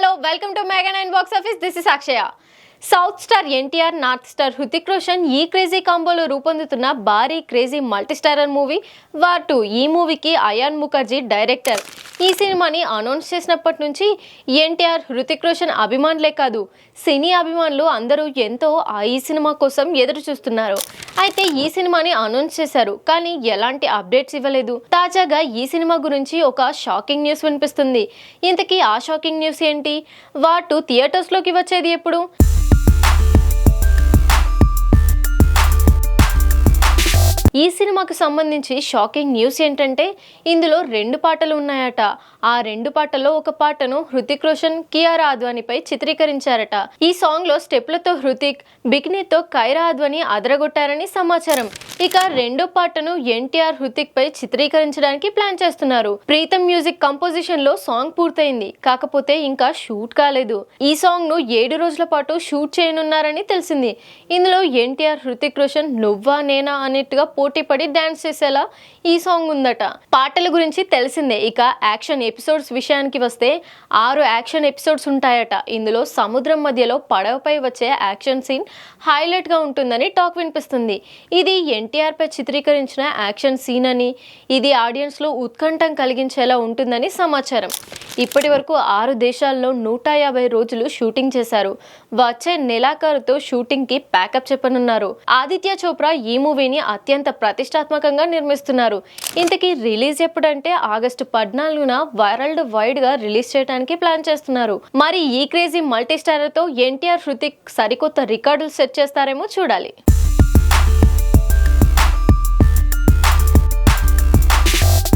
Hello welcome to mega nine box office. This is Akshaya. South star NTR north star Hrithik Roshan ఈ crazy కాంబోలో రూపొందుతున్న భారీ crazy multistarrer movie. War two ఈ మూవీకి ion Mukherjee director. ఈ సినిమాని announce చేసినప్పటి నుంచి ఎన్టీఆర్ హృతిక్ రోషన్ అభిమానులే కాదు సినీ అభిమానులు అందరూ ఎంతో ఆ ఈ సినిమా కోసం ఎదురు చూస్తున్నారు. అయితే ఈ సినిమాని అనౌన్స్ చేశారు కానీ ఎలాంటి అప్డేట్స్ ఇవ్వలేదు. తాజాగా ఈ సినిమా గురించి ఒక షాకింగ్ న్యూస్ వినిపిస్తుంది. ఇంతకీ ఆ షాకింగ్ న్యూస్ ఏంటి? వాటు థియేటర్స్లోకి వచ్చేది ఎప్పుడు? ఈ సినిమాకు సంబంధించి షాకింగ్ న్యూస్ ఏంటంటే ఇందులో రెండు పాటలు ఉన్నాయట. ఆ రెండు పాటల్లో ఒక పాటను హృతిక్ రోషన్ కియారా అద్వానీపై చిత్రీకరించారట. ఈ సాంగ్లో స్టెప్లతో హృతిక్ బికినీతో కైరా అద్వానీ అదరగొట్టారని సమాచారం. ఇక రెండో పాటను ఎన్టీఆర్ హృతిక్ పై చిత్రీకరించడానికి ప్లాన్ చేస్తున్నారు. ప్రీతం మ్యూజిక్ కంపోజిషన్లో సాంగ్ పూర్తయింది. కాకపోతే ఇంకా షూట్ కాలేదు. ఈ సాంగ్ను ఏడు రోజుల పాటు షూట్ చేయనున్నారని తెలిసింది. ఇందులో ఎన్టీఆర్ హృతిక్ రోషన్ నువ్వా నేనా అన్నట్టుగా పోటీ పడి డాన్స్ చేసేలా ఈ సాంగ్ ఉందట. పాటల గురించి తెలిసిందే. ఇక యాక్షన్ ఎపిసోడ్స్ విషయానికి వస్తే ఆరు యాక్షన్ ఎపిసోడ్స్ ఉంటాయట. ఇందులో సముద్రం మధ్యలో పడవపై వచ్చే యాక్షన్ సీన్ హైలైట్గా ఉంటుందని టాక్ వినిపిస్తుంది. ఇది ఎన్ పై చిత్రీకరించిన యాక్షన్ సీన్ అని ఇది ఆడియన్స్లో ఉత్కంఠం కలిగించేలా ఉంటుందని సమాచారం. ఇప్పటి వరకు ఆరు దేశాల్లో నూట యాభై రోజులు షూటింగ్ చేశారు. వచ్చే నెలాఖరుతో షూటింగ్కి ప్యాకప్ చెప్పనున్నారు. ఆదిత్య చోప్రా ఈ మూవీని అత్యంత ప్రతిష్టాత్మకంగా నిర్మిస్తున్నారు. ఇంతకీ రిలీజ్ ఎప్పుడంటే ఆగస్టు పద్నాలుగున వరల్డ్ వైడ్గా రిలీజ్ చేయడానికి ప్లాన్ చేస్తున్నారు. మరి ఈ క్రేజీ మల్టీస్టారర్తో ఎన్టీఆర్ హృతిక్ సరికొత్త రికార్డులు సెట్ చేస్తారేమో చూడాలి.